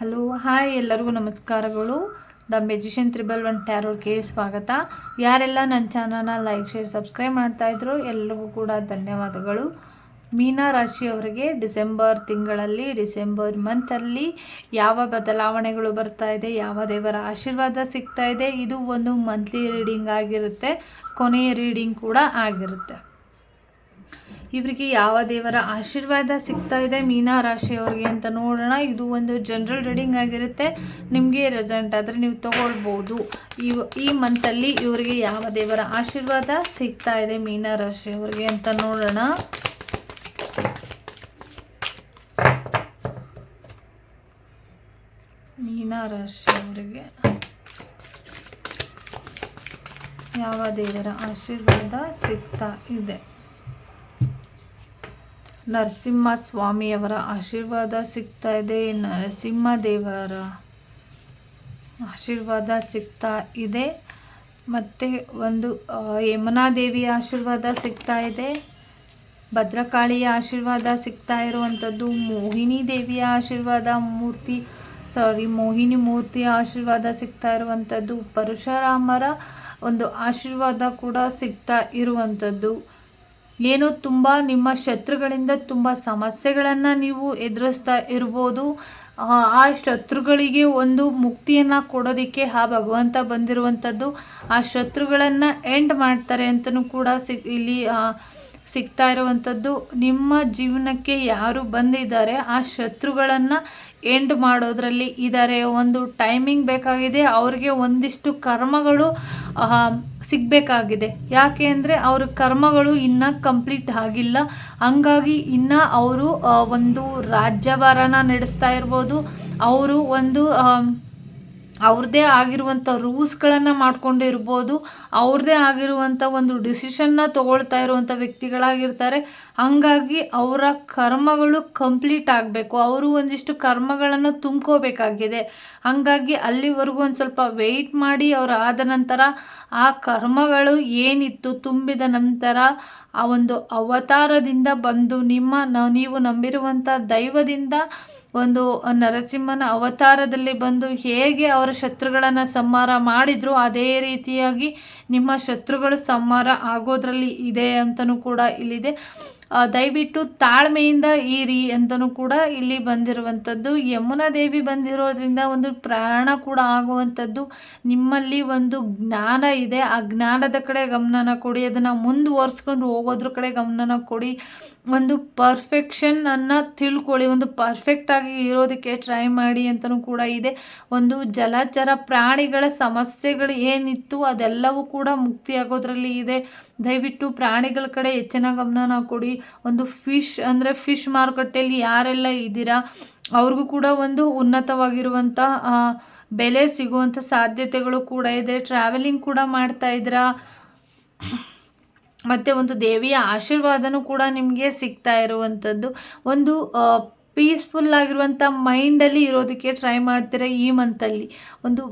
Hello, hi ಎಲ್ಲರಿಗೂ ನಮಸ್ಕಾರಗಳು. The magician triple one ಟ್ಯಾರೋಗೆ ಸ್ವಾಗತ. ಯಾರೆಲ್ಲ ನನ್ನ ಚಾನಲ್ನ ಲೈಕ್, ಶೇರ್, ಸಬ್ಸ್ಕ್ರೈಬ್ ಮಾಡ್ತಾ ಇದ್ರು ಎಲ್ಲರಿಗೂ ಕೂಡ ಧನ್ಯವಾದಗಳು. ಮೀನ ರಾಶಿಯವರಿಗೆ ಡಿಸೆಂಬರ್ ತಿಂಗಳಲ್ಲಿ, ಡಿಸೆಂಬರ್ ಮಂತಲ್ಲಿ ಯಾವ ಬದಲಾವಣೆಗಳು ಬರ್ತಾ ಇದೆ, ಯಾವ ದೇವರ ಆಶೀರ್ವಾದ ಸಿಗ್ತಾ ಇದೆ, ಇದು ಒಂದು ಮಂತ್ಲಿ ರೀಡಿಂಗ್ ಆಗಿರುತ್ತೆ, ಕೊನೆಯ ರೀಡಿಂಗ್ ಕೂಡ ಆಗಿರುತ್ತೆ. ಇವರಿಗೆ ಯಾವ ದೇವರ ಆಶೀರ್ವಾದ ಸಿಗ್ತಾ ಇದೆ ಮೀನಾ ರಾಶಿಯವ್ರಿಗೆ ಅಂತ ನೋಡೋಣ. ಇದು ಒಂದು ಜನರಲ್ ರೀಡಿಂಗ್ ಆಗಿರುತ್ತೆ. ನಿಮಗೆ ರೆಸೆಂಟ್ ಆದರೆ ನೀವು ತಗೊಳ್ಬೋದು. ಈ ಈ ಮಂತಲ್ಲಿ ಇವರಿಗೆ ಯಾವ ದೇವರ ಆಶೀರ್ವಾದ ಸಿಗ್ತಾ ಇದೆ ಮೀನಾ ರಾಶಿಯವ್ರಿಗೆ ಅಂತ ನೋಡೋಣ. ರಾಶಿಯವರಿಗೆ ಯಾವ ದೇವರ ಆಶೀರ್ವಾದ ಸಿಗ್ತಾ ಇದೆ? ನರಸಿಂಹ ಸ್ವಾಮಿಯವರ ಆಶೀರ್ವಾದ ಸಿಗ್ತಾ ಇದೆ. ನರಸಿಂಹ ದೇವರ ಆಶೀರ್ವಾದ ಸಿಗ್ತಾ ಇದೆ. ಮತ್ತು ಒಂದು ಯಮುನಾ ದೇವಿಯ ಆಶೀರ್ವಾದ ಸಿಗ್ತಾ ಇದೆ. ಭದ್ರಕಾಳಿಯ ಆಶೀರ್ವಾದ ಸಿಗ್ತಾ ಇರುವಂಥದ್ದು, ಮೋಹಿನಿ ದೇವಿಯ ಆಶೀರ್ವಾದ ಮೂರ್ತಿ, ಸಾರಿ, ಮೋಹಿನಿ ಮೂರ್ತಿಯ ಆಶೀರ್ವಾದ ಸಿಗ್ತಾ ಇರುವಂಥದ್ದು, ಪರಶುರಾಮರ ಒಂದು ಆಶೀರ್ವಾದ ಕೂಡ ಸಿಗ್ತಾ ಇರುವಂಥದ್ದು. ಏನೋ ತುಂಬ ನಿಮ್ಮ ಶತ್ರುಗಳಿಂದ ತುಂಬ ಸಮಸ್ಯೆಗಳನ್ನು ನೀವು ಎದುರಿಸ್ತಾ ಇರ್ಬೋದು. ಆ ಶತ್ರುಗಳಿಗೆ ಒಂದು ಮುಕ್ತಿಯನ್ನು ಕೊಡೋದಕ್ಕೆ ಆ ಭಗವಂತ ಬಂದಿರುವಂಥದ್ದು ಆ ಶತ್ರುಗಳನ್ನು ಎಂಡ್ ಮಾಡ್ತಾರೆ ಅಂತಲೂ ಕೂಡ ಸಿ ಇಲ್ಲಿ ಸಿಗ್ತಾ ಇರುವಂಥದ್ದು ನಿಮ್ಮ ಜೀವನಕ್ಕೆ ಯಾರು ಬಂದಿದ್ದಾರೆ ಆ ಶತ್ರುಗಳನ್ನು ಎಂಡ್ ಮಾಡೋದ್ರಲ್ಲಿ ಇದ್ದಾರೆ ಒಂದು ಟೈಮಿಂಗ್ ಬೇಕಾಗಿದೆ, ಅವ್ರಿಗೆ ಒಂದಿಷ್ಟು ಕರ್ಮಗಳು ಸಿಗಬೇಕಾಗಿದೆ. ಯಾಕೆ ಅಂದರೆ ಅವ್ರ ಕರ್ಮಗಳು ಇನ್ನೂ ಕಂಪ್ಲೀಟ್ ಆಗಿಲ್ಲ. ಹಂಗಾಗಿ ಇನ್ನು ಅವರು ಒಂದು ರಾಜ್ಯಭಾರನ ನಡೆಸ್ತಾ ಇರ್ಬೋದು. ಅವರು ಒಂದು ಅವ್ರದ್ದೇ ಆಗಿರುವಂಥ ರೂಲ್ಸ್ಗಳನ್ನು ಮಾಡ್ಕೊಂಡಿರ್ಬೋದು ಅವ್ರದ್ದೇ ಆಗಿರುವಂಥ ಒಂದು ಡಿಸಿಷನ್ನ ತೊಗೊಳ್ತಾ ಇರುವಂಥ ವ್ಯಕ್ತಿಗಳಾಗಿರ್ತಾರೆ. ಹಂಗಾಗಿ ಅವರ ಕರ್ಮಗಳು ಕಂಪ್ಲೀಟ್ ಆಗಬೇಕು. ಅವರು ಒಂದಿಷ್ಟು ಕರ್ಮಗಳನ್ನು ತುಂಬ್ಕೋಬೇಕಾಗಿದೆ. ಹಾಗಾಗಿ ಅಲ್ಲಿವರೆಗೂ ಒಂದು ಸ್ವಲ್ಪ ವೆಯ್ಟ್ ಮಾಡಿ ಅವರು ಆದ ನಂತರ ಆ ಕರ್ಮಗಳು ಏನಿತ್ತು ತುಂಬಿದ ನಂತರ ಆ ಒಂದು ಅವತಾರದಿಂದ ಬಂದು ನಿಮ್ಮ ನೀವು ನಂಬಿರುವಂಥ ದೈವದಿಂದ ಒಂದು ನರಸಿಂಹನ ಅವತಾರದಲ್ಲಿ ಬಂದು ಹೇಗೆ ಅವರ ಶತ್ರುಗಳನ್ನು ಸಂಹಾರ ಮಾಡಿದ್ರು, ಅದೇ ರೀತಿಯಾಗಿ ನಿಮ್ಮ ಶತ್ರುಗಳು ಸಂಹಾರ ಆಗೋದ್ರಲ್ಲಿ ಇದೆ ಅಂತಲೂ ಕೂಡ ಇಲ್ಲಿದೆ. ದಯವಿಟ್ಟು ತಾಳ್ಮೆಯಿಂದ ಈರಿ ಅಂತಲೂ ಕೂಡ ಇಲ್ಲಿ ಬಂದಿರುವಂಥದ್ದು. ಯಮುನಾ ದೇವಿ ಬಂದಿರೋದ್ರಿಂದ ಒಂದು ಪ್ರಾಣ ಕೂಡ ಆಗುವಂಥದ್ದು. ನಿಮ್ಮಲ್ಲಿ ಒಂದು ಜ್ಞಾನ ಇದೆ. ಆ ಜ್ಞಾನದ ಕಡೆ ಗಮನನ ಕೊಡಿ. ಅದನ್ನು ಮುಂದುವರ್ಸ್ಕೊಂಡು ಹೋಗೋದ್ರ ಕಡೆ ಗಮನನ ಕೊಡಿ. ಒಂದು ಪರ್ಫೆಕ್ಷನನ್ನು ತಿಳ್ಕೊಳ್ಳಿ. ಒಂದು ಪರ್ಫೆಕ್ಟಾಗಿ ಇರೋದಕ್ಕೆ ಟ್ರೈ ಮಾಡಿ ಅಂತಲೂ ಕೂಡ ಇದೆ. ಒಂದು ಜಲಚರ ಪ್ರಾಣಿಗಳ ಸಮಸ್ಯೆಗಳು ಏನಿತ್ತು ಅದೆಲ್ಲವೂ ಕೂಡ ಮುಕ್ತಿಯಾಗೋದ್ರಲ್ಲಿ ಇದೆ. ದಯವಿಟ್ಟು ಪ್ರಾಣಿಗಳ ಕಡೆ ಹೆಚ್ಚಿನ ಗಮನನ ಕೊಡಿ. ಒಂದು ಫಿಶ್ ಅಂದರೆ ಫಿಶ್ ಮಾರುಕಟ್ಟೆಯಲ್ಲಿ ಯಾರೆಲ್ಲ ಇದ್ದೀರಾ, ಅವ್ರಿಗೂ ಕೂಡ ಒಂದು ಉನ್ನತವಾಗಿರುವಂಥ ಬೆಲೆ ಸಿಗುವಂಥ ಸಾಧ್ಯತೆಗಳು ಕೂಡ ಇದೆ. ಟ್ರಾವೆಲಿಂಗ್ ಕೂಡ ಮಾಡ್ತಾ ಇದ್ದೀರಾ. ಮತ್ತು ಒಂದು ದೇವಿಯ ಆಶೀರ್ವಾದನೂ ಕೂಡ ನಿಮಗೆ ಸಿಗ್ತಾ ಇರುವಂಥದ್ದು. ಒಂದು ಪೀಸ್ಫುಲ್ ಆಗಿರುವಂಥ ಮೈಂಡಲ್ಲಿ ಇರೋದಕ್ಕೆ ಟ್ರೈ ಮಾಡ್ತೀರ ಈ ಮಂತಲ್ಲಿ ಒಂದು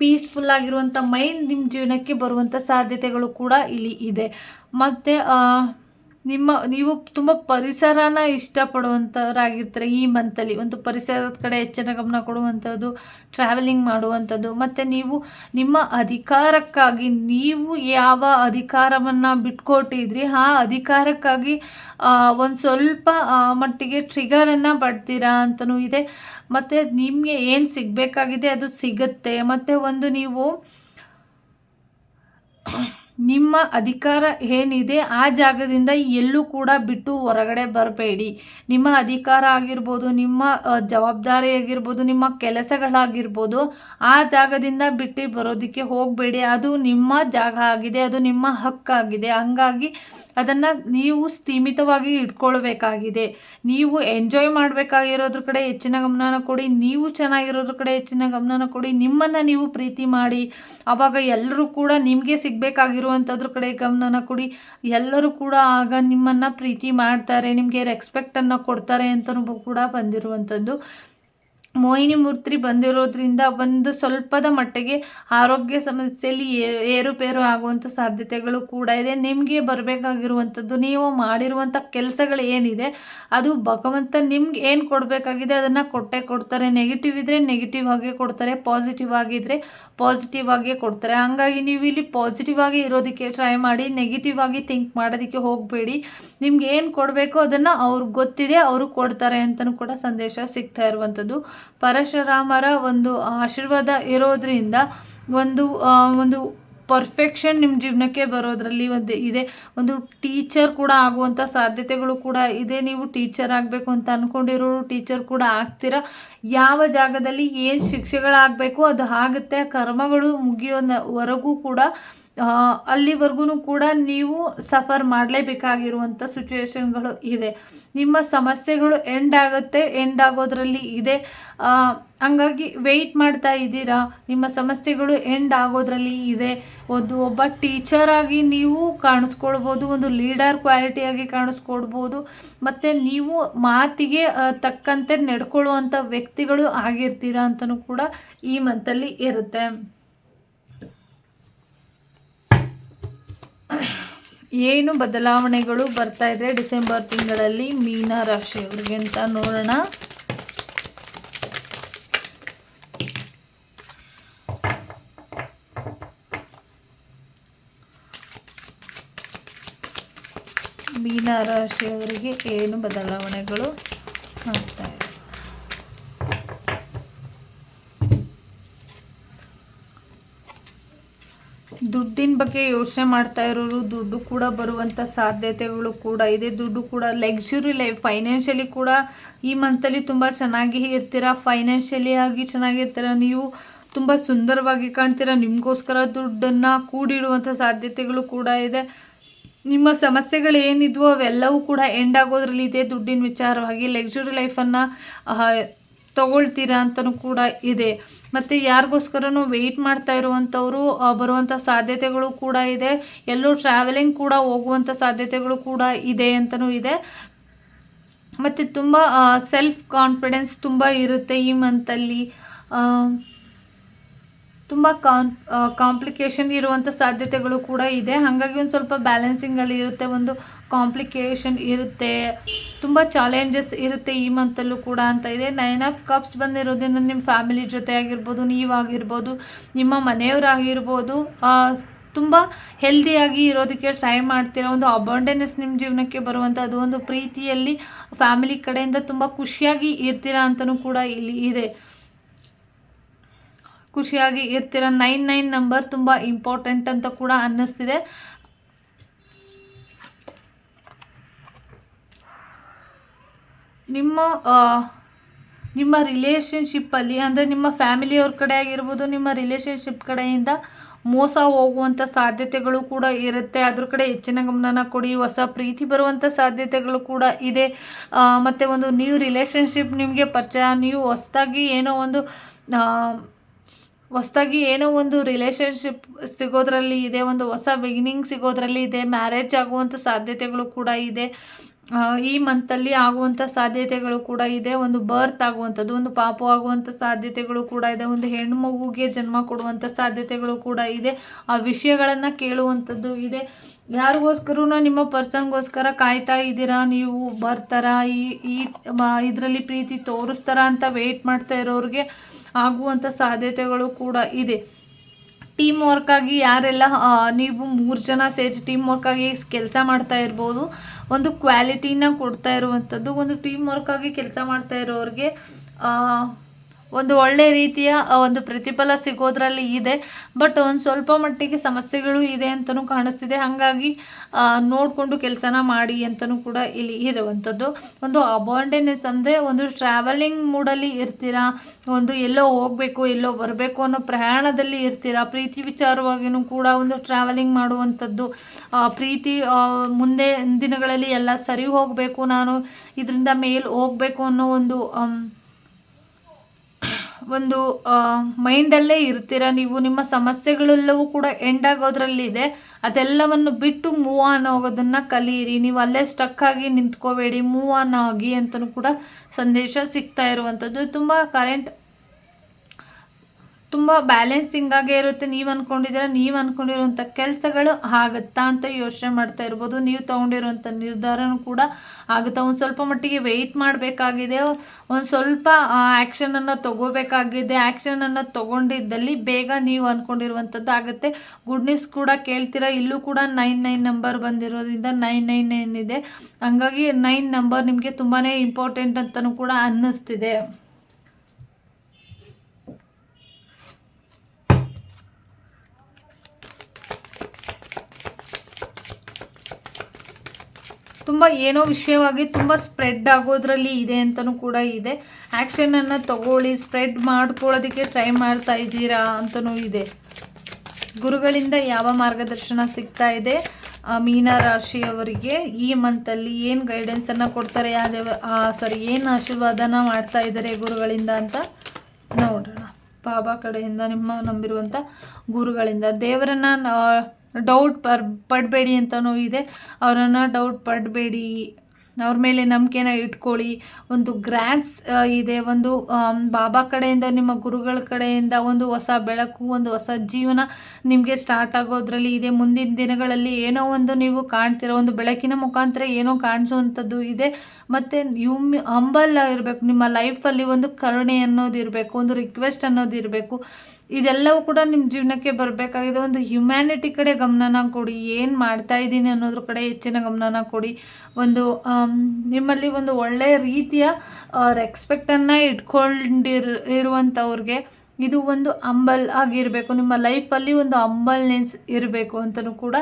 ಪೀಸ್ಫುಲ್ ಆಗಿರುವಂಥ ಮೈಂಡ್ ನಿಮ್ಮ ಜೀವನಕ್ಕೆ ಬರುವಂಥ ಸಾಧ್ಯತೆಗಳು ಕೂಡ ಇಲ್ಲಿ ಇದೆ. ಮತ್ತು ನಿಮ್ಮ, ನೀವು ತುಂಬ ಪರಿಸರನ ಇಷ್ಟಪಡುವಂಥವರಾಗಿರ್ತಾರೆ ಈ ಮಂತಲ್ಲಿ ಒಂದು ಪರಿಸರದ ಕಡೆ ಹೆಚ್ಚಿನ ಗಮನ ಕೊಡುವಂಥದ್ದು ಟ್ರಾವೆಲಿಂಗ್ ಮಾಡುವಂಥದ್ದು ಮತ್ತು ನೀವು, ನಿಮ್ಮ ಅಧಿಕಾರಕ್ಕಾಗಿ, ನೀವು ಯಾವ ಅಧಿಕಾರವನ್ನು ಬಿಟ್ಕೊಟ್ಟಿದ್ರಿ, ಆ ಅಧಿಕಾರಕ್ಕಾಗಿ ಒಂದು ಸ್ವಲ್ಪ ಮಟ್ಟಿಗೆ ಟ್ರಿಗರನ್ನು ಪಡ್ತೀರಾ ಅಂತಲೂ ಇದೆ. ಮತ್ತು ನಿಮಗೆ ಏನು ಸಿಗಬೇಕಾಗಿದೆ ಅದು ಸಿಗುತ್ತೆ. ಮತ್ತು ಒಂದು ನೀವು ನಿಮ್ಮ ಅಧಿಕಾರ ಏನಿದೆ ಆ ಜಾಗದಿಂದ ಎಲ್ಲೂ ಕೂಡ ಬಿಟ್ಟು ಹೊರಗಡೆ ಬರಬೇಡಿ. ನಿಮ್ಮ ಅಧಿಕಾರ ಆಗಿರ್ಬೋದು, ನಿಮ್ಮ ಜವಾಬ್ದಾರಿ ಆಗಿರ್ಬೋದು, ನಿಮ್ಮ ಕೆಲಸಗಳಾಗಿರ್ಬೋದು, ಆ ಜಾಗದಿಂದ ಬಿಟ್ಟು ಬರೋದಕ್ಕೆ ಹೋಗಬೇಡಿ. ಅದು ನಿಮ್ಮ ಜಾಗ ಆಗಿದೆ, ಅದು ನಿಮ್ಮ ಹಕ್ಕಾಗಿದೆ. ಹಂಗಾಗಿ ಅದನ್ನು ನೀವು ಸೀಮಿತವಾಗಿ ಇಟ್ಕೊಳ್ಬೇಕಾಗಿದೆ. ನೀವು ಎಂಜಾಯ್ ಮಾಡಬೇಕಾಗಿರೋದ್ರ ಕಡೆ ಹೆಚ್ಚಿನ ಗಮನನ ಕೊಡಿ. ನೀವು ಚೆನ್ನಾಗಿರೋದ್ರ ಕಡೆ ಹೆಚ್ಚಿನ ಗಮನನ ಕೊಡಿ. ನಿಮ್ಮನ್ನು ನೀವು ಪ್ರೀತಿ ಮಾಡಿ ಆವಾಗ ಎಲ್ಲರೂ ಕೂಡ ನಿಮಗೆ ಸಿಗಬೇಕಾಗಿರುವಂಥದ್ರ ಕಡೆ ಗಮನನ ಕೊಡಿ. ಎಲ್ಲರೂ ಕೂಡ ಆಗ ನಿಮ್ಮನ್ನು ಪ್ರೀತಿ ಮಾಡ್ತಾರೆ, ನಿಮಗೆ ರೆಸ್ಪೆಕ್ಟನ್ನು ಕೊಡ್ತಾರೆ ಅಂತಲೂ ಕೂಡ ಬಂದಿರುವಂಥದ್ದು. ಮೋಹಿನಿ ಮೂರ್ತಿ ಬಂದಿರೋದ್ರಿಂದ ಒಂದು ಸ್ವಲ್ಪದ ಮಟ್ಟಿಗೆ ಆರೋಗ್ಯ ಸಮಸ್ಯೆಯಲ್ಲಿ ಏರುಪೇರು ಆಗುವಂಥ ಸಾಧ್ಯತೆಗಳು ಕೂಡ ಇದೆ. ನಿಮಗೆ ಬರಬೇಕಾಗಿರುವಂಥದ್ದು, ನೀವು ಮಾಡಿರುವಂಥ ಕೆಲಸಗಳು ಏನಿದೆ, ಅದು ಭಗವಂತ ನಿಮ್ಗೆ ಏನು ಕೊಡಬೇಕಾಗಿದೆ ಅದನ್ನು ಕೊಟ್ಟೇ ಕೊಡ್ತಾರೆ. ನೆಗೆಟಿವ್ ಇದ್ದರೆ ನೆಗೆಟಿವ್ ಆಗೇ ಕೊಡ್ತಾರೆ ಪಾಸಿಟಿವ್ ಆಗಿದ್ದರೆ ಪಾಸಿಟಿವ್ ಆಗೇ ಕೊಡ್ತಾರೆ. ಹಂಗಾಗಿ ನೀವು ಇಲ್ಲಿ ಪಾಸಿಟಿವ್ ಆಗಿ ಇರೋದಕ್ಕೆ ಟ್ರೈ ಮಾಡಿ ನೆಗೆಟಿವ್ ಆಗಿ ಥಿಂಕ್ ಮಾಡೋದಕ್ಕೆ ಹೋಗಬೇಡಿ. ನಿಮ್ಗೆ ಏನು ಕೊಡಬೇಕು ಅದನ್ನು ಅವ್ರಿಗೆ ಗೊತ್ತಿದೆ, ಅವರು ಕೊಡ್ತಾರೆ ಅಂತಲೂ ಕೂಡ ಸಂದೇಶ ಸಿಗ್ತಾ ಇರುವಂಥದ್ದು. ಪರಶುರಾಮರ ಒಂದು ಆಶೀರ್ವಾದ ಇರೋದ್ರಿಂದ ಒಂದು ಒಂದು ಪರ್ಫೆಕ್ಷನ್ ನಿಮ್ಮ ಜೀವನಕ್ಕೆ ಬರೋದರಲ್ಲಿ ಒಂದು ಇದೆ. ಒಂದು ಟೀಚರ್ ಕೂಡ ಆಗುವಂಥ ಸಾಧ್ಯತೆಗಳು ಕೂಡ ಇದೆ. ನೀವು ಟೀಚರ್ ಆಗಬೇಕು ಅಂತ ಅಂದ್ಕೊಂಡಿರೋರು ಟೀಚರ್ ಕೂಡ ಆಗ್ತೀರ? ಯಾವ ಜಾಗದಲ್ಲಿ ಏನು ಶಿಕ್ಷೆಗಳಾಗಬೇಕು, ಅದು ಆಗುತ್ತೆ. ಕರ್ಮಗಳು ಮುಗಿಯೋವರೆಗೂ ಕೂಡ ಅಲ್ಲಿವರೆಗೂ ಕೂಡ ನೀವು ಸಫರ್ ಮಾಡಲೇಬೇಕಾಗಿರುವಂಥ ಸಿಚುವೇಶನ್ಗಳು ಇದೆ. ನಿಮ್ಮ ಸಮಸ್ಯೆಗಳು ಎಂಡ್ ಆಗುತ್ತೆ ಎಂಡ್ ಆಗೋದ್ರಲ್ಲಿ ಇದೆ. ಹಂಗಾಗಿ ವೆಯ್ಟ್ ಮಾಡ್ತಾ ಇದ್ದೀರಾ? ನಿಮ್ಮ ಸಮಸ್ಯೆಗಳು ಎಂಡ್ ಆಗೋದ್ರಲ್ಲಿ ಇದೆ. ಒಂದು ಒಬ್ಬ ಟೀಚರ್ ಆಗಿ ನೀವು ಕಾಣಿಸ್ಕೊಳ್ಬೋದು, ಒಂದು ಲೀಡರ್ ಕ್ವಾಲಿಟಿಯಾಗಿ ಕಾಣಿಸ್ಕೊಡ್ಬೋದು ಮತ್ತು ನೀವು ಮಾತಿಗೆ ತಕ್ಕಂತೆ ನಡ್ಕೊಳ್ಳುವಂಥ ವ್ಯಕ್ತಿಗಳು ಆಗಿರ್ತೀರಾ ಅಂತಲೂ ಕೂಡ ಈ ಮಂತಲ್ಲಿ ಇರುತ್ತೆ. ಏನು ಬದಲಾವಣೆಗಳು ಬರ್ತಾ ಇದೆ ಡಿಸೆಂಬರ್ ತಿಂಗಳಲ್ಲಿ ಮೀನ ರಾಶಿಯವ್ರಿಗೆ ಅಂತ ನೋಡೋಣ. ಮೀನ ರಾಶಿಯವರಿಗೆ ಏನು ಬದಲಾವಣೆಗಳು ಆಗ್ತಾ ಇದೆ? ದುಡ್ಡಿನ ಬಗ್ಗೆ ಯೋಚನೆ ಮಾಡ್ತಾ ಇರೋರು, ದುಡ್ಡು ಕೂಡ ಬರುವಂಥ ಸಾಧ್ಯತೆಗಳು ಕೂಡ ಇದೆ. ದುಡ್ಡು ಕೂಡ ಲಕ್ಸುರಿ ಲೈಫ್ ಫೈನಾನ್ಷಿಯಲಿ ಕೂಡ ಈ ಮಂತಲ್ಲಿ ತುಂಬ ಚೆನ್ನಾಗಿ ಇರ್ತೀರಾ. ಫೈನಾನ್ಷಿಯಲಿ ಆಗಿ ಚೆನ್ನಾಗಿರ್ತೀರ. ನೀವು ತುಂಬ ಸುಂದರವಾಗಿ ಕಾಣ್ತೀರಾ. ನಿಮಗೋಸ್ಕರ ದುಡ್ಡನ್ನು ಕೂಡಿಡುವಂಥ ಸಾಧ್ಯತೆಗಳು ಕೂಡ ಇದೆ. ನಿಮ್ಮ ಸಮಸ್ಯೆಗಳು ಏನಿದ್ವೋ ಅವೆಲ್ಲವೂ ಕೂಡ ಎಂಡ್ ಆಗೋದ್ರಲ್ಲಿ ಇದೆ. ದುಡ್ಡಿನ ವಿಚಾರವಾಗಿ ಲಕ್ಸುರಿ ಲೈಫನ್ನು ತಗೊಳ್ತೀರಾ ಅಂತಲೂ ಕೂಡ ಇದೆ. ಮತ್ತು ಯಾರಿಗೋಸ್ಕರನೂ ವೆಯ್ಟ್ ಮಾಡ್ತಾ ಇರುವಂಥವರು ಬರುವಂಥ ಸಾಧ್ಯತೆಗಳು ಕೂಡ ಇದೆ. ಎಲ್ಲೂ ಟ್ರಾವೆಲಿಂಗ್ ಕೂಡ ಹೋಗುವಂಥ ಸಾಧ್ಯತೆಗಳು ಕೂಡ ಇದೆ ಅಂತಲೂ ಇದೆ. ಮತ್ತು ತುಂಬ ಸೆಲ್ಫ್ ಕಾನ್ಫಿಡೆನ್ಸ್ ತುಂಬ ಇರುತ್ತೆ ಈ ಮಂತಲ್ಲಿ ತುಂಬ ಕಾನ್ ಕಾಂಪ್ಲಿಕೇಶನ್ ಇರುವಂಥ ಸಾಧ್ಯತೆಗಳು ಕೂಡ ಇದೆ. ಹಾಗಾಗಿ ಒಂದು ಸ್ವಲ್ಪ ಬ್ಯಾಲೆನ್ಸಿಂಗಲ್ಲಿ ಇರುತ್ತೆ, ಒಂದು ಕಾಂಪ್ಲಿಕೇಶನ್ ಇರುತ್ತೆ. ತುಂಬ ಚಾಲೆಂಜಸ್ ಇರುತ್ತೆ ಈ ಮಂತಲ್ಲೂ ಕೂಡ ಅಂತ ಇದೆ. ನೈನ್ ಆಫ್ ಕಪ್ಸ್ ಬಂದಿರೋದ್ರಿಂದ ನಿಮ್ಮ ಫ್ಯಾಮಿಲಿ ಜೊತೆ ಆಗಿರ್ಬೋದು ನೀವಾಗಿರ್ಬೋದು ನಿಮ್ಮ ಮನೆಯವರಾಗಿರ್ಬೋದು ತುಂಬ ಹೆಲ್ದಿಯಾಗಿ ಇರೋದಕ್ಕೆ ಟ್ರೈ ಮಾಡ್ತೀರಾ? ಒಂದು ಅಬಾಂಡೆನೆಸ್ ನಿಮ್ಮ ಜೀವನಕ್ಕೆ ಬರುವಂಥದ್ದು ಒಂದು ಪ್ರೀತಿಯಲ್ಲಿ ಫ್ಯಾಮಿಲಿ ಕಡೆಯಿಂದ ತುಂಬ ಖುಷಿಯಾಗಿ ಇರ್ತೀರಾ ಅಂತಲೂ ಕೂಡ ಇಲ್ಲಿ ಇದೆ. ಖುಷಿಯಾಗಿ ಇರ್ತೀರ. ನೈನ್ ನೈನ್ ನಂಬರ್ ತುಂಬ ಇಂಪಾರ್ಟೆಂಟ್ ಅಂತ ಕೂಡ ಅನ್ನಿಸ್ತಿದೆ. ನಿಮ್ಮ ನಿಮ್ಮ ರಿಲೇಷನ್ಶಿಪ್ಪಲ್ಲಿ ಅಂದರೆ ನಿಮ್ಮ ಫ್ಯಾಮಿಲಿಯವ್ರ ಕಡೆ ಆಗಿರ್ಬೋದು, ನಿಮ್ಮ ರಿಲೇಷನ್ಶಿಪ್ ಕಡೆಯಿಂದ ಮೋಸ ಹೋಗುವಂಥ ಸಾಧ್ಯತೆಗಳು ಕೂಡ ಇರುತ್ತೆ. ಅದ್ರ ಕಡೆ ಹೆಚ್ಚಿನ ಗಮನನ ಕೊಡಿ. ಹೊಸ ಪ್ರೀತಿ ಬರುವಂಥ ಸಾಧ್ಯತೆಗಳು ಕೂಡ ಇದೆ. ಮತ್ತು ಒಂದು ನ್ಯೂ ರಿಲೇಷನ್ಶಿಪ್ ನಿಮಗೆ ಪರಿಚಯ. ನೀವು ಹೊಸದಾಗಿ ಏನೋ ಒಂದು ಹೊಸ್ದಾಗಿ ಏನೋ ಒಂದು ರಿಲೇಷನ್ಶಿಪ್ ಸಿಗೋದ್ರಲ್ಲಿ ಇದೆ, ಒಂದು ಹೊಸ ಬಿಗಿನಿಂಗ್ ಸಿಗೋದ್ರಲ್ಲಿ ಇದೆ ಮ್ಯಾರೇಜ್ ಆಗುವಂಥ ಸಾಧ್ಯತೆಗಳು ಕೂಡ ಇದೆ. ಈ ಮಂತಲ್ಲಿ ಆಗುವಂಥ ಸಾಧ್ಯತೆಗಳು ಕೂಡ ಇದೆ, ಒಂದು ಬರ್ತ್ ಆಗುವಂಥದ್ದು, ಒಂದು ಪಾಪ ಆಗುವಂಥ ಸಾಧ್ಯತೆಗಳು ಕೂಡ ಇದೆ, ಒಂದು ಹೆಣ್ಣು ಮಗುಗೆ ಜನ್ಮ ಕೊಡುವಂಥ ಸಾಧ್ಯತೆಗಳು ಕೂಡ ಇದೆ. ಆ ವಿಷಯಗಳನ್ನು ಕೇಳುವಂಥದ್ದು ಇದೆ. ಯಾರಿಗೋಸ್ಕರೂ ನಿಮ್ಮ ಪರ್ಸನ್ಗೋಸ್ಕರ ಕಾಯ್ತಾ ಇದ್ದೀರಾ? ನೀವು ಬರ್ತಾರಾ? ಈ ಈ ಇದರಲ್ಲಿ ಪ್ರೀತಿ ತೋರಿಸ್ತಾರಾ ಅಂತ ವೆಯ್ಟ್ ಮಾಡ್ತಾ ಇರೋರಿಗೆ ಆಗುವಂಥ ಸಾಧ್ಯತೆಗಳು ಕೂಡ ಇದೆ. ಟೀಮ್ ವರ್ಕಾಗಿ ಯಾರೆಲ್ಲ ನೀವು ಮೂರು ಜನ ಸೇರಿ ಟೀಮ್ ವರ್ಕಾಗಿ ಕೆಲಸ ಮಾಡ್ತಾ ಇರ್ಬೋದು, ಒಂದು ಕ್ವಾಲಿಟಿನ ಕೊಡ್ತಾ ಇರುವಂಥದ್ದು ಒಂದು ಟೀಮ್ ವರ್ಕಾಗಿ ಕೆಲಸ ಮಾಡ್ತಾ ಇರೋರಿಗೆ ಒಂದು ಒಳ್ಳೆ ರೀತಿಯ ಒಂದು ಪ್ರತಿಫಲ ಸಿಗೋದ್ರಲ್ಲಿ ಇದೆ. ಬಟ್ ಒಂದು ಸ್ವಲ್ಪ ಮಟ್ಟಿಗೆ ಸಮಸ್ಯೆಗಳು ಇದೆ ಅಂತಲೂ ಕಾಣಿಸ್ತಿದೆ. ಹಾಗಾಗಿ ನೋಡಿಕೊಂಡು ಕೆಲಸನ ಮಾಡಿ ಅಂತಲೂ ಕೂಡ ಇಲ್ಲಿ ಇರುವಂಥದ್ದು. ಒಂದು ಅಬಾಂಡೆನೆಸ್ ಅಂದರೆ ಒಂದು ಟ್ರಾವೆಲಿಂಗ್ ಮೂಡಲ್ಲಿ ಇರ್ತೀರಾ? ಒಂದು ಎಲ್ಲೋ ಹೋಗಬೇಕು, ಎಲ್ಲೋ ಬರಬೇಕು ಅನ್ನೋ ಪ್ರಯಾಣದಲ್ಲಿ ಇರ್ತೀರಾ? ಪ್ರೀತಿ ವಿಚಾರವಾಗಿಯೂ ಕೂಡ ಒಂದು ಟ್ರಾವೆಲಿಂಗ್ ಮಾಡುವಂಥದ್ದು. ಪ್ರೀತಿ ಮುಂದೆ ದಿನಗಳಲ್ಲಿ ಎಲ್ಲ ಸರಿ ಹೋಗಬೇಕು ನಾನು, ಇದರಿಂದ ಮೇಲ್ ಹೋಗಬೇಕು ಅನ್ನೋ ಒಂದು ಒಂದು ಮೈಂಡಲ್ಲೇ ಇರ್ತೀರ. ನೀವು ನಿಮ್ಮ ಸಮಸ್ಯೆಗಳೆಲ್ಲವೂ ಕೂಡ ಎಂಡ್ ಆಗೋದ್ರಲ್ಲಿದೆ. ಅದೆಲ್ಲವನ್ನು ಬಿಟ್ಟು ಮೂವ್ ಆನ್ ಆಗೋದನ್ನು ಕಲಿಯಿರಿ ನೀವು ಅಲ್ಲೇ ಸ್ಟಕ್ ಆಗಿ ನಿಂತ್ಕೋಬೇಡಿ. ಮೂವ್ ಆನ್ ಆಗಿ ಅಂತಲೂ ಕೂಡ ಸಂದೇಶ ಸಿಗ್ತಾ ಇರುವಂಥದ್ದು. ತುಂಬ ಕರೆಂಟ್ ತುಂಬ ಬ್ಯಾಲೆನ್ಸಿಂಗ್ ಆಗೇ ಇರುತ್ತೆ. ನೀವು ಅಂದ್ಕೊಂಡಿದ್ದೀರ ನೀವು ಅಂದ್ಕೊಂಡಿರುವಂಥ ಕೆಲಸಗಳು ಆಗುತ್ತಾ ಅಂತ ಯೋಚನೆ ಮಾಡ್ತಾ ಇರ್ಬೋದು. ನೀವು ತೊಗೊಂಡಿರುವಂಥ ನಿರ್ಧಾರನೂ ಕೂಡ ಆಗುತ್ತಾ. ಒಂದು ಸ್ವಲ್ಪ ಮಟ್ಟಿಗೆ ವೆಯ್ಟ್ ಮಾಡಬೇಕಾಗಿದೆ. ಒಂದು ಸ್ವಲ್ಪ ಆ್ಯಕ್ಷನನ್ನು ತಗೋಬೇಕಾಗಿದೆ. ಆ್ಯಕ್ಷನನ್ನು ತೊಗೊಂಡಿದ್ದಲ್ಲಿ ಬೇಗ ನೀವು ಅಂದ್ಕೊಂಡಿರುವಂಥದ್ದು ಆಗುತ್ತೆ. ಗುಡ್ ನ್ಯೂಸ್ ಕೂಡ ಕೇಳ್ತೀರಾ? ಇಲ್ಲೂ ಕೂಡ ನೈನ್ ನೈನ್ ನಂಬರ್ ಬಂದಿರೋದ್ರಿಂದ ನೈನ್ ನೈನ್ ನೈನ್ ಇದೆ. ಹಂಗಾಗಿ ನೈನ್ ನಂಬರ್ ನಿಮಗೆ ತುಂಬಾ ಇಂಪಾರ್ಟೆಂಟ್ ಅಂತಲೂ ಕೂಡ ಅನ್ನಿಸ್ತಿದೆ. ತುಂಬ ಏನೋ ವಿಷಯವಾಗಿ ತುಂಬ ಸ್ಪ್ರೆಡ್ ಆಗೋದ್ರಲ್ಲಿ ಇದೆ ಅಂತಲೂ ಕೂಡ ಇದೆ. ಆ್ಯಕ್ಷನನ್ನು ತಗೊಳ್ಳಿ ಸ್ಪ್ರೆಡ್ ಮಾಡ್ಕೊಳ್ಳೋದಕ್ಕೆ ಟ್ರೈ ಮಾಡ್ತಾ ಇದ್ದೀರಾ ಅಂತಲೂ ಇದೆ. ಗುರುಗಳಿಂದ ಯಾವ ಮಾರ್ಗದರ್ಶನ ಸಿಗ್ತಾ ಇದೆ? ಮೀನ ರಾಶಿಯವರಿಗೆ ಈ ಮಂತಲ್ಲಿ ಏನು ಗೈಡೆನ್ಸನ್ನು ಕೊಡ್ತಾರೆ? ಯಾವ ಸಾರಿ ಏನು ಆಶೀರ್ವಾದನ ಮಾಡ್ತಾ ಇದ್ದಾರೆ ಗುರುಗಳಿಂದ ಅಂತ ನೋಡೋಣ. ಬಾಬಾ ಕಡೆಯಿಂದ ನಿಮ್ಮ ನಂಬಿರುವಂಥ ಗುರುಗಳಿಂದ ದೇವರನ್ನ ಡೌಟ್ ಪರ್, ಪಡಬೇಡಿ ಅಂತಲೂ ಇದೆ ಅವರನ್ನು ಡೌಟ್ ಪಡಬೇಡಿ. ಅವ್ರ ಮೇಲೆ ನಂಬಿಕೆನ ಇಟ್ಕೊಳ್ಳಿ. ಒಂದು ಗ್ರ್ಯಾಂಡ್ಸ್ ಇದೆ. ಒಂದು ಬಾಬಾ ಕಡೆಯಿಂದ, ನಿಮ್ಮ ಗುರುಗಳ ಕಡೆಯಿಂದ ಒಂದು ಹೊಸ ಬೆಳಕು, ಒಂದು ಹೊಸ ಜೀವನ ನಿಮಗೆ ಸ್ಟಾರ್ಟ್ ಆಗೋದ್ರಲ್ಲಿ ಇದೆ. ಮುಂದಿನ ದಿನಗಳಲ್ಲಿ ಏನೋ ಒಂದು ನೀವು ಕಾಣ್ತಿರೋ. ಒಂದು ಬೆಳಕಿನ ಮುಖಾಂತರ ಏನೋ ಕಾಣಿಸುವಂಥದ್ದು ಇದೆ. ಮತ್ತು ಯು ಹಂಬಲ್ ಇರಬೇಕು ನಿಮ್ಮ ಲೈಫಲ್ಲಿ ಒಂದು ಕರುಣೆ ಅನ್ನೋದು ಇರಬೇಕು. ಒಂದು ರಿಕ್ವೆಸ್ಟ್ ಅನ್ನೋದು ಇರಬೇಕು. ಇದೆಲ್ಲವೂ ಕೂಡ ನಿಮ್ಮ ಜೀವನಕ್ಕೆ ಬರಬೇಕಾಗಿದೆ. ಒಂದು ಹ್ಯುಮ್ಯಾನಿಟಿ ಕಡೆ ಗಮನನ ಕೊಡಿ. ಏನು ಮಾಡ್ತಾ ಇದ್ದೀನಿ ಅನ್ನೋದ್ರ ಕಡೆ ಹೆಚ್ಚಿನ ಗಮನನ ಕೊಡಿ. ಒಂದು ನಿಮ್ಮಲ್ಲಿ ಒಂದು ಒಳ್ಳೆಯ ರೀತಿಯ ರೆಕ್ಸ್ಪೆಕ್ಟನ್ನು ಇಟ್ಕೊಂಡಿರ್, ಇರುವಂಥವ್ರಿಗೆ ಇದು ಒಂದು ಅಂಬಲ್ ಆಗಿರಬೇಕು. ನಿಮ್ಮ ಲೈಫಲ್ಲಿ ಒಂದು ಅಂಬಲ್ನೆಸ್ ಇರಬೇಕು ಅಂತಲೂ ಕೂಡ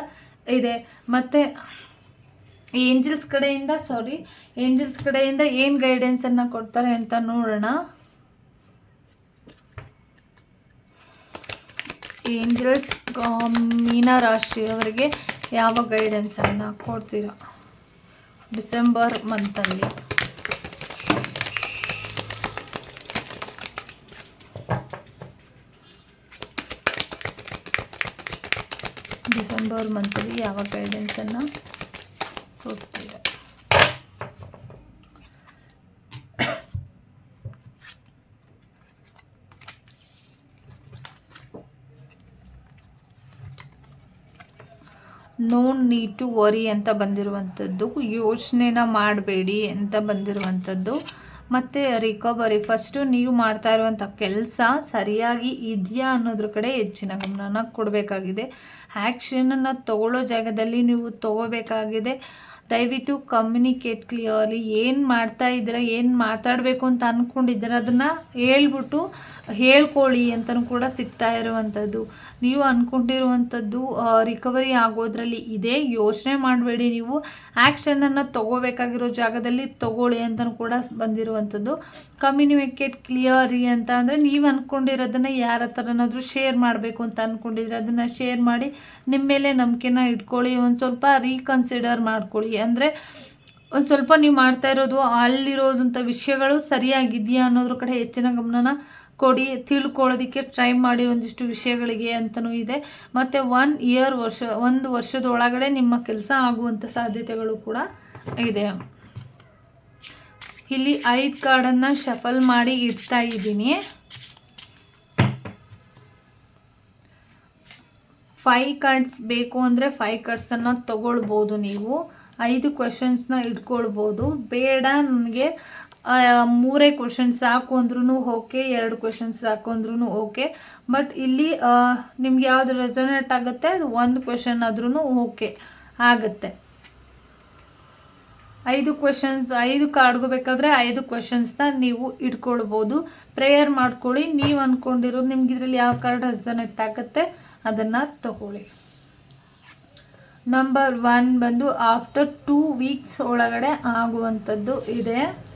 ಇದೆ. ಮತ್ತು ಏಂಜಲ್ಸ್ ಕಡೆಯಿಂದ ಸಾರಿ ಏಂಜಲ್ಸ್ ಕಡೆಯಿಂದ ಏನು ಗೈಡೆನ್ಸನ್ನು ಕೊಡ್ತಾರೆ ಅಂತ ನೋಡೋಣ. ಏಂಜಲ್ಸ್ ಮೀನರಾಶಿಯವರಿಗೆ ಯಾವ ಗೈಡೆನ್ಸನ್ನು ಕೊಡ್ತೀರಾ? ಡಿಸೆಂಬರ್ ಮಂತಲ್ಲಿ. ಡಿಸೆಂಬರ್ ಮಂತಲ್ಲಿ ಯಾವ ಗೈಡೆನ್ಸನ್ನು ಕೊಡ್ತೀರಾ? ನೋ ನೀಡ್ ಟು ವರಿ ಅಂತ ಬಂದಿರುವಂಥದ್ದು ಯೋಚನೆನ ಮಾಡಬೇಡಿ ಅಂತ ಬಂದಿರುವಂಥದ್ದು. ಮತ್ತು ರಿಕವರಿ ಫಸ್ಟು ನೀವು ಮಾಡ್ತಾ ಇರುವಂಥ ಕೆಲಸ ಸರಿಯಾಗಿ ಇದೆಯಾ ಅನ್ನೋದ್ರ ಕಡೆ ಹೆಚ್ಚಿನ ಗಮನನ ಕೊಡಬೇಕಾಗಿದೆ. ಆ್ಯಕ್ಷನನ್ನು ತಗೊಳ್ಳೋ ಜಾಗದಲ್ಲಿ ನೀವು ತಗೋಬೇಕಾಗಿದೆ. ದಯವಿಟ್ಟು ಕಮ್ಯುನಿಕೇಟ್ ಕ್ಲಿಯರ್ಲಿ ಏನು ಮಾಡ್ತಾ ಇದ್ದೀರಾ, ಏನು ಮಾತಾಡಬೇಕು ಅಂತ ಅಂದ್ಕೊಂಡಿದ್ದೀರ ಅದನ್ನು ಹೇಳ್ಬಿಟ್ಟು ಹೇಳ್ಕೊಳ್ಳಿ ಅಂತಲೂ ಕೂಡ ಸಿಗ್ತಾ ಇರುವಂಥದ್ದು ನೀವು ಅಂದ್ಕೊಂಡಿರುವಂಥದ್ದು ರಿಕವರಿ ಆಗೋದ್ರಲ್ಲಿ ಇದೆ ಯೋಚನೆ ಮಾಡಬೇಡಿ ನೀವು. ಆ್ಯಕ್ಷನನ್ನು ತಗೋಬೇಕಾಗಿರೋ ಜಾಗದಲ್ಲಿ ತಗೊಳ್ಳಿ ಅಂತಲೂ ಕೂಡ ಬಂದಿರುವಂಥದ್ದು ಕಮ್ಯುನಿಕೇಟ್ ಕ್ಲಿಯರಿ ಅಂತ ಅಂದರೆ ನೀವು ಅಂದ್ಕೊಂಡಿರೋದನ್ನು ಯಾರ ಹತ್ರನಾದರೂ ಶೇರ್ ಮಾಡಬೇಕು ಅಂತ ಅಂದ್ಕೊಂಡಿದ್ರೆ ಅದನ್ನು ಶೇರ್ ಮಾಡಿ ನಿಮ್ಮ ಮೇಲೆ ನಂಬಿಕೆನ ಇಟ್ಕೊಳ್ಳಿ, ಒಂದು ಸ್ವಲ್ಪ ರೀಕನ್ಸಿಡರ್ ಮಾಡ್ಕೊಳ್ಳಿ. ಅಂದರೆ ಒಂದು ಸ್ವಲ್ಪ ನೀವು ಮಾಡ್ತಾ ಇರೋದು ಅಲ್ಲಿರೋದಂಥ ವಿಷಯಗಳು ಸರಿಯಾಗಿದೆಯಾ ಅನ್ನೋದ್ರ ಕಡೆ ಹೆಚ್ಚಿನ ಗಮನನ ಕೊಡಿ, ತಿಳ್ಕೊಳ್ಳೋದಕ್ಕೆ ಟ್ರೈ ಮಾಡಿ ಒಂದಿಷ್ಟು ವಿಷಯಗಳಿಗೆ ಅಂತಲೂ ಇದೆ. ಮತ್ತು ಒನ್ ಇಯರ್ ವರ್ಷ, ಒಂದು ವರ್ಷದ ಒಳಗಡೆ ನಿಮ್ಮ ಕೆಲಸ ಆಗುವಂಥ ಸಾಧ್ಯತೆಗಳು ಕೂಡ ಇದೆ. ಇಲ್ಲಿ ಐದು ಕಾರ್ಡನ್ನು ಶಫಲ್ ಮಾಡಿ ಇಡ್ತಾ ಇದ್ದೀನಿ. ಫೈ ಕಾರ್ಡ್ಸ್ ಬೇಕು ಅಂದರೆ ಫೈ ಕಾರ್ಡ್ಸನ್ನು ತಗೊಳ್ಬೋದು ನೀವು. ಐದು ಕ್ವಶನ್ಸ್ನ ಇಟ್ಕೊಳ್ಬೋದು. ಬೇಡ ನನಗೆ ಮೂರೇ ಕ್ವಶನ್ ಸಾಕು ಅಂದ್ರೂ ಓಕೆ ಎರಡು ಕ್ವಶನ್ ಸಾಕು ಅಂದ್ರೂ ಓಕೆ ಬಟ್ ಇಲ್ಲಿ ನಿಮ್ಗೆ ಯಾವುದು ರೆಸೊನೇಟ್ ಆಗುತ್ತೆ, ಅದು ಒಂದು ಕ್ವಶನ್ ಆದ್ರೂ ಓಕೆ ಆಗುತ್ತೆ. ಐದು ಕ್ವೆಶನ್ಸ್ ಐದು ಕಾರ್ಡ್ಗೂ ಬೇಕಾದರೆ ಐದು ಕ್ವೆಶನ್ಸ್ನ ನೀವು ಇಟ್ಕೊಳ್ಬೋದು. ಪ್ರೇಯರ್ ಮಾಡ್ಕೊಳ್ಳಿ. ನೀವು ಅಂದ್ಕೊಂಡಿರೋ ನಿಮ್ಗೆ ಇದರಲ್ಲಿ ಯಾವ ಕಾರ್ಡ್ ರೆಸನೆಟ್ ಆಗುತ್ತೆ ಅದನ್ನು ತಗೊಳ್ಳಿ. ನಂಬರ್ ಒನ್ ಬಂದು ಆಫ್ಟರ್ ಟೂ ವೀಕ್ಸ್ ಒಳಗಡೆ ಆಗುವಂಥದ್ದು ಇದೆ.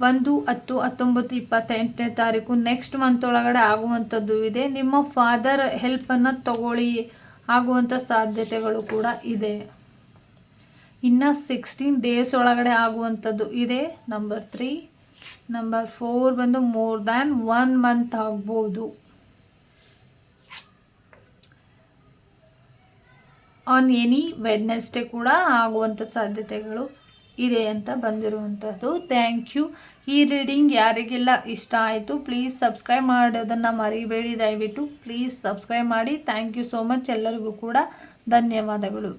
ಒಂದು, ಹತ್ತು, ಹತ್ತೊಂಬತ್ತು, ಇಪ್ಪತ್ತೆಂಟನೇ ತಾರೀಕು ನೆಕ್ಸ್ಟ್ ಮಂತ್ ಒಳಗಡೆ ಆಗುವಂಥದ್ದು ಇದೆ. ನಿಮ್ಮ ಫಾದರ್ ಹೆಲ್ಪನ್ನು ತಗೊಳ್ಳಿ. ಆಗುವಂಥ ಸಾಧ್ಯತೆಗಳು ಕೂಡ ಇದೆ. ಇನ್ನು ಸಿಕ್ಸ್ಟೀನ್ ಡೇಸ್ ಒಳಗಡೆ ಆಗುವಂಥದ್ದು ಇದೆ. ನಂಬರ್ ತ್ರೀ ನಂಬರ್ ಫೋರ್ ಬಂದು ಮೋರ್ ದ್ಯಾನ್ ಒನ್ ಮಂತ್ ಆಗ್ಬೋದು. ಆನ್ ಎನಿ ವೆಡ್ನೆಸ್ಡೇ ಕೂಡ ಆಗುವಂಥ ಸಾಧ್ಯತೆಗಳು ಇದೆ ಅಂತ ಬಂದಿರುವಂಥದ್ದು. ಥ್ಯಾಂಕ್ ಯು ಈ ರೀಡಿಂಗ್ ಯಾರಿಗೆಲ್ಲ ಇಷ್ಟ ಆಯಿತು ಪ್ಲೀಸ್ ಸಬ್ಸ್ಕ್ರೈಬ್ ಮಾಡೋದನ್ನು ಮರಿಬೇಡಿ. ದಯವಿಟ್ಟು ಪ್ಲೀಸ್ ಸಬ್ಸ್ಕ್ರೈಬ್ ಮಾಡಿ. ಥ್ಯಾಂಕ್ ಯು ಸೋ ಮಚ್ ಎಲ್ಲರಿಗೂ ಕೂಡ ಧನ್ಯವಾದಗಳು.